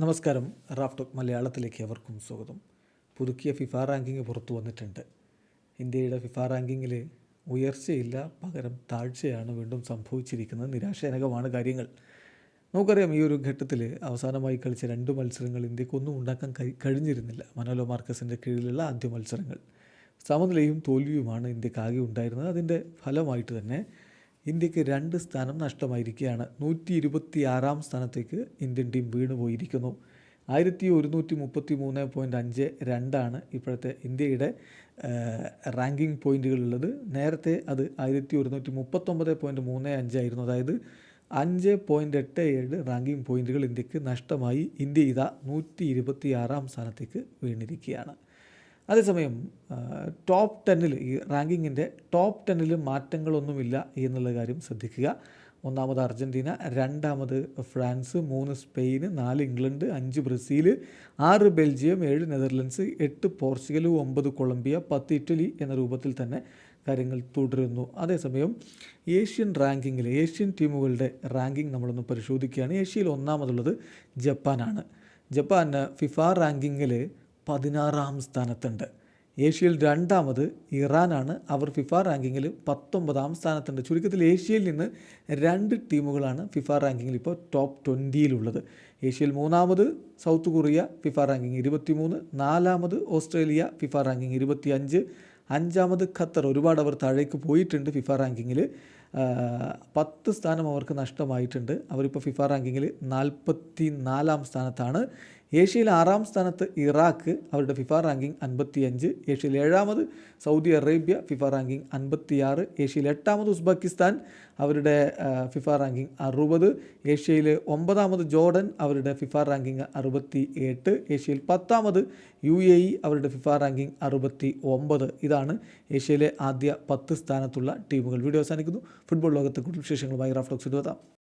നമസ്കാരം. റാഫ്റ്റോക്ക് മലയാളത്തിലേക്ക് അവർക്കും സ്വാഗതം. പുതുക്കിയ ഫിഫ റാങ്കിങ് പുറത്തു വന്നിട്ടുണ്ട്. ഇന്ത്യയുടെ ഫിഫ റാങ്കിങ്ങിൽ ഉയർച്ചയില്ല പകരം താഴ്ചയാണ് വീണ്ടും സംഭവിച്ചിരിക്കുന്നത്. നിരാശജനകമാണ് കാര്യങ്ങൾ. നമുക്കറിയാം ഈ ഒരു ഘട്ടത്തിൽ അവസാനമായി കളിച്ച രണ്ട് മത്സരങ്ങൾ ഇന്ത്യക്കൊന്നും ഉണ്ടാക്കാൻ കഴിഞ്ഞിരുന്നില്ല. മനോലോ മാർക്കസിന്റെ കീഴിലുള്ള ആദ്യ മത്സരങ്ങൾ. സമനിലയും തോൽവിയുമാണ് ഇന്ത്യക്കാകെ ഉണ്ടായിരുന്നത്. അതിന്റെ ഫലമായിട്ട് തന്നെ ഇന്ത്യയ്ക്ക് രണ്ട് സ്ഥാനം നഷ്ടമായിരിക്കുകയാണ്. നൂറ്റി ഇരുപത്തി ആറാം സ്ഥാനത്തേക്ക് ഇന്ത്യൻ ടീം വീണുപോയിരിക്കുന്നു. ആയിരത്തി ഒരുന്നൂറ്റി മുപ്പത്തി മൂന്ന് പോയിന്റ് അഞ്ച് രണ്ടാണ് ഇപ്പോഴത്തെ ഇന്ത്യയുടെ റാങ്കിങ് പോയിന്റുകളുള്ളത് നേരത്തെ അത് ആയിരത്തി ഒരുന്നൂറ്റി മുപ്പത്തൊമ്പത് പോയിന്റ് മൂന്ന് അഞ്ചായിരുന്നു അതായത് അഞ്ച് പോയിന്റ് എട്ട് ഏഴ് റാങ്കിങ് പോയിന്റുകൾ ഇന്ത്യയ്ക്ക് നഷ്ടമായി. ഇന്ത്യ ഇതാ നൂറ്റി ഇരുപത്തി ആറാം സ്ഥാനത്തേക്ക് വീണിരിക്കുകയാണ്. അതേസമയം ടോപ്പ് ടെന്നിൽ ഈ റാങ്കിങ്ങിന്റെ ടോപ്പ് ടെന്നിൽ മാറ്റങ്ങളൊന്നുമില്ല എന്നുള്ള കാര്യം ശ്രദ്ധിക്കുക. ഒന്നാമത് അർജന്റീന രണ്ടാമത് ഫ്രാൻസ് മൂന്ന് സ്പെയിൻ നാല് ഇംഗ്ലണ്ട് അഞ്ച് ബ്രസീൽ ആറ് ബെൽജിയം ഏഴ് നെതർലൻഡ്സ് എട്ട് പോർച്ചുഗൽ ഒമ്പത് കൊളംബിയ പത്ത് ഇറ്റലി എന്ന രൂപത്തിൽ തന്നെ കാര്യങ്ങൾ തുടരുന്നു. അതേസമയം ഏഷ്യൻ റാങ്കിങ്ങിൽ ഏഷ്യൻ ടീമുകളുടെ റാങ്കിങ് നമ്മളൊന്ന് പരിശോധിക്കുകയാണ്. ഏഷ്യയിൽ ഒന്നാമതുള്ളത് ജപ്പാനാണ്. ജപ്പാൻ ഫിഫ റാങ്കിങ്ങിൽ പതിനാറാം സ്ഥാനത്തുണ്ട്. ഏഷ്യയിൽ രണ്ടാമത് ഇറാനാണ്. അവർ ഫിഫ റാങ്കിങ്ങിൽ പത്തൊമ്പതാം സ്ഥാനത്തുണ്ട്. ചുരുക്കത്തിൽ ഏഷ്യയിൽ നിന്ന് രണ്ട് ടീമുകളാണ് ഫിഫ റാങ്കിങ്ങിൽ ഇപ്പോൾ ടോപ്പ് ട്വന്റിയിലുള്ളത് ഏഷ്യയിൽ മൂന്നാമത് സൗത്ത് കൊറിയ ഫിഫ റാങ്കിങ് ഇരുപത്തിമൂന്ന്. നാലാമത് ഓസ്ട്രേലിയ ഫിഫ റാങ്കിങ് ഇരുപത്തിയഞ്ച്. അഞ്ചാമത് ഖത്തർ. ഒരുപാട് അവർ താഴേക്ക് പോയിട്ടുണ്ട് ഫിഫ റാങ്കിങ്ങിൽ. പത്ത് സ്ഥാനം അവർക്ക് നഷ്ടമായിട്ടുണ്ട്. അവരിപ്പോൾ ഫിഫ റാങ്കിങ്ങിൽ നാൽപ്പത്തി നാലാം സ്ഥാനത്താണ്. ഏഷ്യയിൽ ആറാം സ്ഥാനത്ത് ഇറാഖ് അവരുടെ ഫിഫ റാങ്കിങ് അൻപത്തിയഞ്ച്. ഏഷ്യയിൽ ഏഴാമത് സൗദി അറേബ്യ ഫിഫ റാങ്കിങ് അൻപത്തിയാറ്. ഏഷ്യയിൽ എട്ടാമത് ഉസ്ബെക്കിസ്ഥാൻ അവരുടെ ഫിഫ റാങ്കിങ് അറുപത്. ഏഷ്യയിൽ ഒമ്പതാമത് ജോർഡൻ അവരുടെ ഫിഫ റാങ്കിങ് അറുപത്തി എട്ട് ഏഷ്യയിൽ പത്താമത് യു എ ഇ അവരുടെ ഫിഫ റാങ്കിങ് അറുപത്തി ഒമ്പത് ഇതാണ് ഏഷ്യയിലെ ആദ്യ പത്ത് സ്ഥാനത്തുള്ള ടീമുകൾ. വീഡിയോ അവസാനിക്കുന്നു. ഫുട്ബോൾ ലോകത്തെ കൂടുതൽ വിശേഷങ്ങളുമായി റാഫ്ലോക്സ് എത്താം